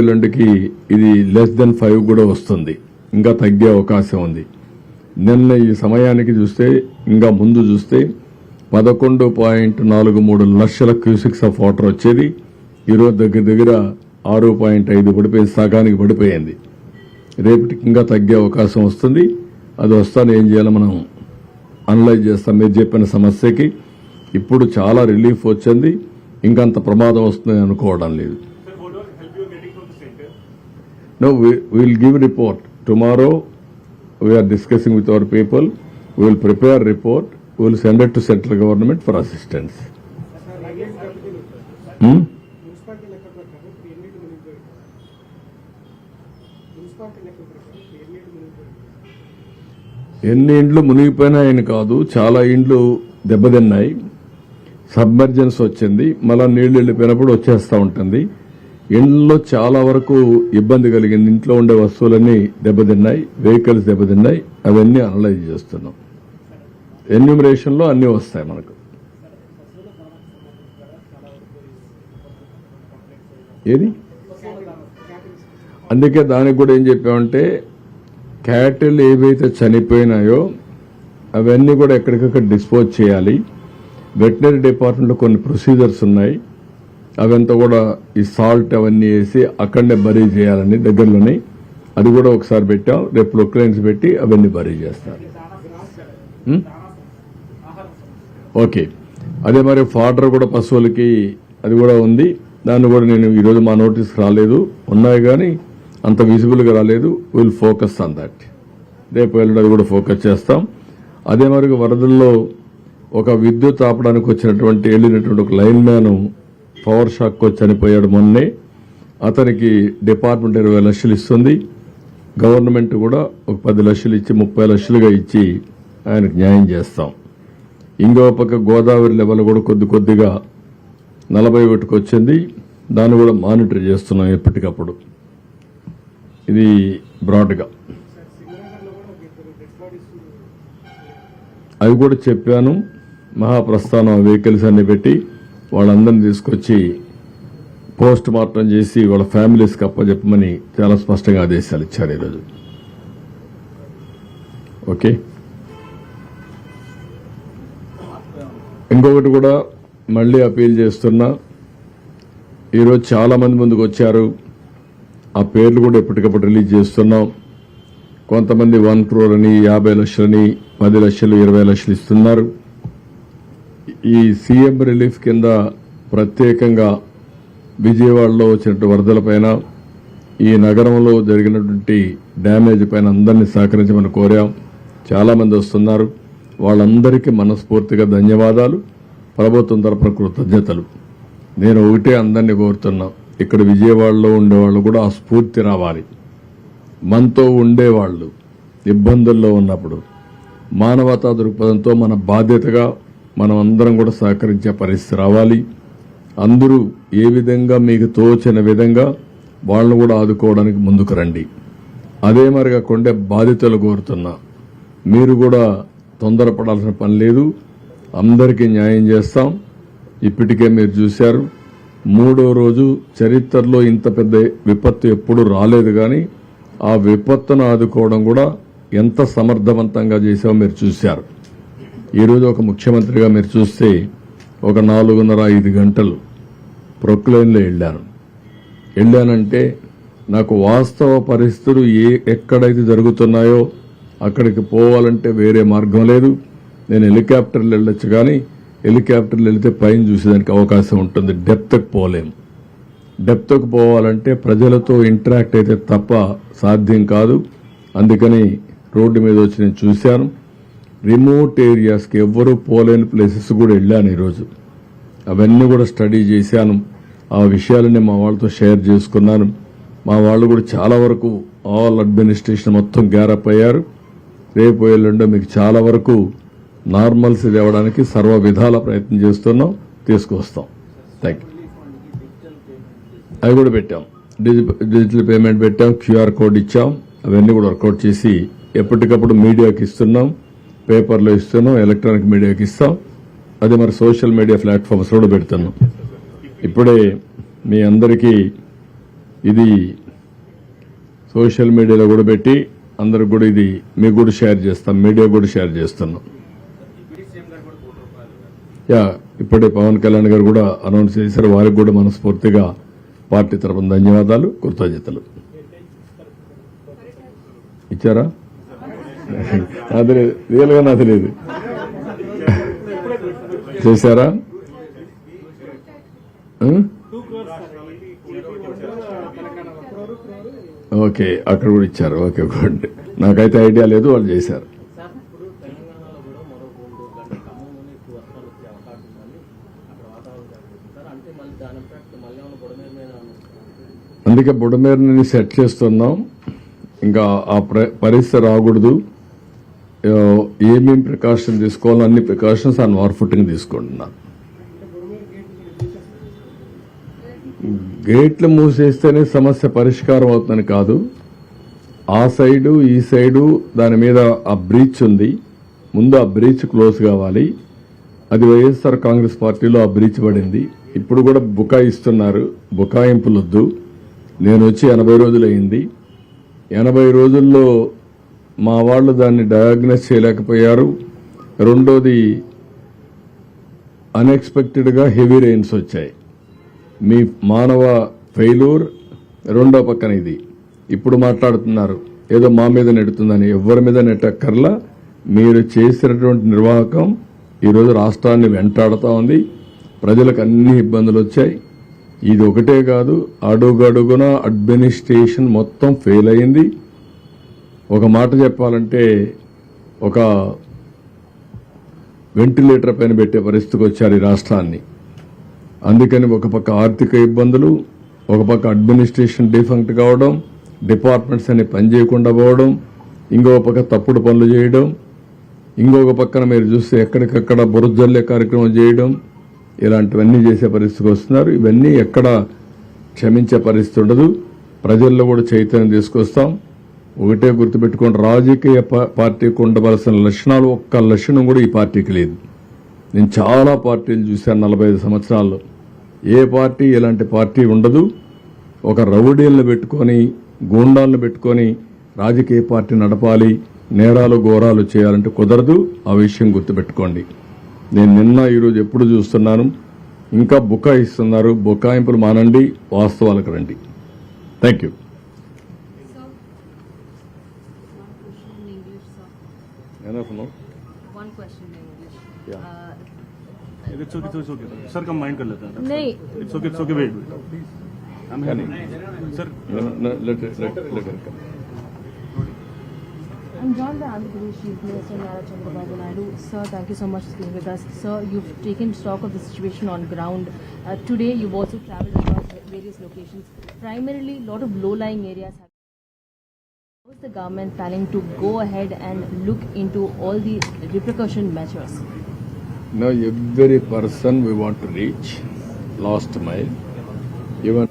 ఎల్లుండికి ఇది less than five కూడా వస్తుంది. ఇంకా తగ్గే అవకాశం ఉంది. నిన్న ఈ సమయానికి చూస్తే ఇంకా ముందు చూస్తే పదకొండు పాయింట్ నాలుగు మూడు లక్షల క్యూసిక్స్ ఆఫ్ వాటర్ వచ్చేది. ఈరోజు దగ్గర దగ్గర ఆరు పాయింట్ ఐదు పడిపోయింది సగానికి పడిపోయింది. రేపటికి ఇంకా తగ్గే అవకాశం వస్తుంది. అది వస్తాను ఏం చేయాలో మనం అనలైజ్ చేస్తాం. మీరు చెప్పిన సమస్యకి ఇప్పుడు చాలా రిలీఫ్ వచ్చింది. ఇంకంత ప్రమాదం వస్తుందని అనుకోవడం లేదు. No, we will give report. Tomorrow, we are discussing with our people. We will prepare report. We will send it to central government for assistance. Hmm? Municipality లెక్క ప్రకారం ఇప్పుడు ఎన్నిటి మునిగిపోయింది మున్సిపాలిటీ లెక్క ప్రకారం ఇప్పుడు ఎన్నిటి మునిగిపోయింది ఎన్ని ఇండ్లు మునిగిపోయినాయని కాదు చాలా ఇండ్లు దెబ్బతిన్నాయి సబ్మర్జెన్స్ వచ్చింది మళ్ళా నీళ్ళు వెళ్ళిపోయినప్పుడు వచ్చేస్తూ ఉంటుంది ఇండ్లలో చాలా వరకు ఇబ్బంది కలిగింది. ఇంట్లో ఉండే వస్తువులన్నీ దెబ్బతిన్నాయి వెహికల్స్ దెబ్బతిన్నాయి అవన్నీ అనలైజ్ చేస్తున్నాం. ఎన్యూమరేషన్లో అన్నీ వస్తాయి మనకు. ఏది? అందుకే దానికి కూడా ఏం చెప్పామంటే క్యాటిల్ ఏవైతే చనిపోయినాయో అవన్నీ కూడా ఎక్కడికక్కడ డిస్పోజ్ చేయాలి. వెటనరీ డిపార్ట్మెంట్లో కొన్ని ప్రొసీజర్స్ ఉన్నాయి. అవంతా కూడా ఈ సాల్ట్ అవన్నీ వేసి అక్కడనే బరీ చేయాలని దగ్గరలోనే అది కూడా ఒకసారి పెట్టాం రేపు ప్రొక్లైన్స్ పెట్టి అవన్నీ బరీ చేస్తారు? ఓకే. అదే మరి ఫాడర్ కూడా పశువులకి అది కూడా ఉంది. దాన్ని కూడా నేను ఈరోజు మా నోటీస్ రాలేదు. ఉన్నాయి కానీ అంత విజిబుల్గా రాలేదు. Will focus on that. రేపు అది కూడా ఫోకస్ చేస్తాం. అదే మరి వరదల్లో ఒక విద్యుత్ ఆపడానికి వచ్చినటువంటి వెళ్ళినటువంటి ఒక లైన్ మ్యాన్ పవర్ షాక్ వచ్చి చనిపోయాడు మొన్నే. అతనికి డిపార్ట్మెంట్ ఇరవై లక్షలు ఇస్తుంది. గవర్నమెంట్ కూడా ఒక పది లక్షలు ఇచ్చి ముప్పై లక్షలుగా ఇచ్చి ఆయనకు న్యాయం చేస్తాం. ఇంకో పక్క గోదావరి లెవెల్ కూడా కొద్ది కొద్దిగా నలభై ఒకటికి వచ్చింది. దాన్ని కూడా మానిటర్ చేస్తున్నాం ఎప్పటికప్పుడు. ఇది బ్రాడ్గా. అవి కూడా చెప్పాను. మహాప్రస్థానం వెహికల్స్ అన్ని పెట్టి వాళ్ళందరినీ తీసుకొచ్చి పోస్ట్ మార్టం చేసి వాళ్ళ ఫ్యామిలీస్కి అప్పచెప్పమని చాలా స్పష్టంగా ఆదేశాలు ఇచ్చారు ఈరోజు. ఓకే? ఇంకొకటి కూడా మళ్ళీ అపీల్ చేస్తున్నా ఈరోజు చాలా మంది ముందుకు వచ్చారు. ఆ పేర్లు కూడా ఎప్పటికప్పుడు రిలీజ్ చేస్తున్నాం. కొంతమంది వన్ క్రోర్ అని యాభై లక్షలని పది లక్షలు ఇరవై లక్షలు ఇస్తున్నారు. ఈ సీఎం రిలీఫ్ కింద ప్రత్యేకంగా విజయవాడలో వచ్చినట్టు వరదలపైన ఈ నగరంలో జరిగినటువంటి డ్యామేజ్ పైన అందరినీ సహకరించమని కోరాం. చాలామంది వస్తున్నారు. వాళ్ళందరికీ మనస్ఫూర్తిగా ధన్యవాదాలు. ప్రభుత్వం తరపున కృతజ్ఞతలు. నేను ఒకటే అందరినీ కోరుతున్నా. ఇక్కడ విజయవాడలో ఉండేవాళ్ళు కూడా ఆ స్ఫూర్తి రావాలి. మనతో ఉండేవాళ్ళు ఇబ్బందుల్లో ఉన్నప్పుడు మానవతా దృక్పథంతో మన బాధ్యతగా మనం అందరం కూడా సహకరించే పరిస్థితి రావాలి. అందరూ ఏ విధంగా మీకు తోచిన విధంగా వాళ్ళను కూడా ఆదుకోవడానికి ముందుకు రండి. అదే మరిగా కొండే బాధితులు కోరుతున్నా. మీరు కూడా తొందరపడాల్సిన పని లేదు. అందరికీ న్యాయం చేస్తాం. ఇప్పటికే మీరు చూశారు. మూడో రోజు చరిత్రలో ఇంత పెద్ద విపత్తు ఎప్పుడు రాలేదు కానీ ఆ విపత్తును ఆదుకోవడం కూడా ఎంత సమర్థవంతంగా చేసామో మీరు చూశారు. ఈరోజు ఒక ముఖ్యమంత్రిగా మీరు చూస్తే ఒక నాలుగున్నర ఐదు గంటలు ప్రొక్లైన్లో వెళ్ళాను. వెళ్ళానంటే నాకు వాస్తవ పరిస్థితులు ఏ ఎక్కడైతే జరుగుతున్నాయో అక్కడికి పోవాలంటే వేరే మార్గం లేదు. నేను హెలికాప్టర్లు వెళ్ళొచ్చు కానీ హెలికాప్టర్లు వెళితే పైన చూసేదానికి అవకాశం ఉంటుంది. డెప్త్కి పోలేము. డెప్త్కు పోవాలంటే ప్రజలతో ఇంటరాక్ట్ అయితే తప్ప సాధ్యం కాదు. అందుకని రోడ్డు మీద వచ్చి నేను చూశాను. రిమోట్ ఏరియాస్కి ఎవ్వరూ పోలేని ప్లేసెస్ కూడా వెళ్ళాను ఈరోజు. అవన్నీ కూడా స్టడీ చేశాను. ఆ విషయాలని మా వాళ్ళతో షేర్ చేసుకున్నాను. మా వాళ్ళు కూడా చాలా వరకు ఆల్ అడ్మినిస్ట్రేషన్ మొత్తం గ్యారప్ అయ్యారు. రేపు ఎల్లుండో మీకు చాలా వరకు నార్మల్స్ తేవడానికి సర్వ విధాల ప్రయత్నం చేస్తున్నాం. తీసుకొస్తాం థ్యాంక్ యూ అవి కూడా పెట్టాం. డిజి- డిజిటల్ పేమెంట్ పెట్టాం. క్యూఆర్ కోడ్ ఇచ్చాం. అవన్నీ కూడా వర్కౌట్ చేసి ఎప్పటికప్పుడు మీడియాకి ఇస్తున్నాం. పేపర్లో ఇస్తున్నాం ఎలక్ట్రానిక్ మీడియాకి ఇస్తాం. అదే మరి సోషల్ మీడియా ప్లాట్ఫామ్స్ కూడా పెడుతున్నాం ఇప్పుడే మీ అందరికీ ఇది సోషల్ మీడియాలో కూడా పెట్టి అందరికి కూడా ఇది మీకు కూడా షేర్ చేస్తాం మీడియా కూడా షేర్ చేస్తున్నాం యా ఇప్పుడే పవన్ కళ్యాణ్ గారు కూడా అనౌన్స్ చేశారు. వారికి కూడా మనస్ఫూర్తిగా పార్టీ తరపున ధన్యవాదాలు కృతజ్ఞతలు. ఇచ్చారా? అది రియల్గా నాకు తెలియదు. చేశారా? ఓకే అక్కడ కూడా ఇచ్చారు. Okay good. నాకైతే ఐడియా లేదు వాళ్ళు చేశారు. అందుకే బుడమేరుని సెట్ చేస్తున్నాం. ఇంకా ఆ పరిస్థితి రాకూడదు. ఏమేమి ప్రికాషన్ తీసుకోవాలో అన్ని ప్రికాషన్స్ ఆన్ వార్ ఫుటింగ్ తీసుకుంటున్నా గేట్లు మూసేస్తేనే సమస్య పరిష్కారం అవుతుందని కాదు. ఆ సైడు ఈ సైడు దాని మీద ఆ బ్రీచ్ ఉంది. ముందు ఆ బ్రీచ్ క్లోజ్ కావాలి. అది వైఎస్ఆర్ కాంగ్రెస్ పార్టీలో ఆ బ్రీచ్ పడింది. ఇప్పుడు కూడా బుకాయిస్తున్నారు బుకాయింపులొద్దు. నేను వచ్చి ఎనభై రోజులైంది ఎనభై రోజుల్లో మా వాళ్ళు దాన్ని డయాగ్నోస్ చేయలేకపోయారు. రెండోది అన్ఎక్స్పెక్టెడ్గా హెవీ రెయిన్స్ వచ్చాయి. మీ మానవ ఫెయిలూర్ రెండో పక్కన ఇది. ఇప్పుడు మాట్లాడుతున్నారు. ఏదో మా మీద నెడుతుందని. ఎవరి మీద నెట్టక్కర్లా. మీరు చేసినటువంటి నిర్వాహకం ఈరోజు రాష్ట్రాన్ని వెంటాడుతూ ఉంది. ప్రజలకు అన్ని ఇబ్బందులు వచ్చాయి. ఇది ఒకటే కాదు అడుగడుగున అడ్మినిస్ట్రేషన్ మొత్తం ఫెయిల్ అయింది. ఒక మాట చెప్పాలంటే ఒక వెంటిలేటర్ పైన పెట్టే పరిస్థితికి వచ్చారు ఈ రాష్ట్రాన్ని. అందుకని ఒక పక్క ఆర్థిక ఇబ్బందులు ఒక పక్క అడ్మినిస్ట్రేషన్ డిఫంక్ట్ కావడం డిపార్ట్మెంట్స్ అన్ని పనిచేయకుండా పోవడం ఇంకొక పక్క తప్పుడు పనులు చేయడం ఇంకొక పక్కన మీరు చూస్తే ఎక్కడికక్కడ బురజల్లే కార్యక్రమం చేయడం ఇలాంటివన్నీ చేసే పరిస్థితికి వస్తున్నారు. ఇవన్నీ ఎక్కడ క్షమించే పరిస్థితి ఉండదు. ప్రజల్లో కూడా చైతన్యం తీసుకొస్తాం. ఒకటే గుర్తుపెట్టుకోండి రాజకీయ పార్టీకి ఉండవలసిన లక్షణాలు ఒక్క లక్షణం కూడా ఈ పార్టీకి లేదు. నేను చాలా పార్టీలు చూశాను నలభై ఐదు సంవత్సరాల్లో. ఏ పార్టీ ఇలాంటి పార్టీ ఉండదు. ఒక రౌడీలను పెట్టుకొని గూండాలను పెట్టుకొని రాజకీయ పార్టీ నడపాలి నేరాలు ఘోరాలు చేయాలంటే కుదరదు. ఆ విషయం గుర్తుపెట్టుకోండి. నేను నిన్న ఈరోజు ఎప్పుడు చూస్తున్నాను. ఇంకా బుకాయిస్తున్నారు. బుకాయింపులు మానండి వాస్తవాలకు రండి. Thank you. sir. One question in English. Yeah. Uh, It's okay, it's okay. Sir, come mind कर लेते हैं. नहीं It's okay, it's okay. Wait, wait. I'm here. Sir, I'm joined by Andhra Pradesh Chief Minister Nara Chandrababu Naidu. Sir, thank you so much for being with us. Sir, you've taken stock of the situation on ground. Uh, today, you've also traveled across various locations. Primarily, a lot of low-lying areas. Have is the government planning to go ahead and look into all the repercussion measures? Now every person we want to reach, last mile, even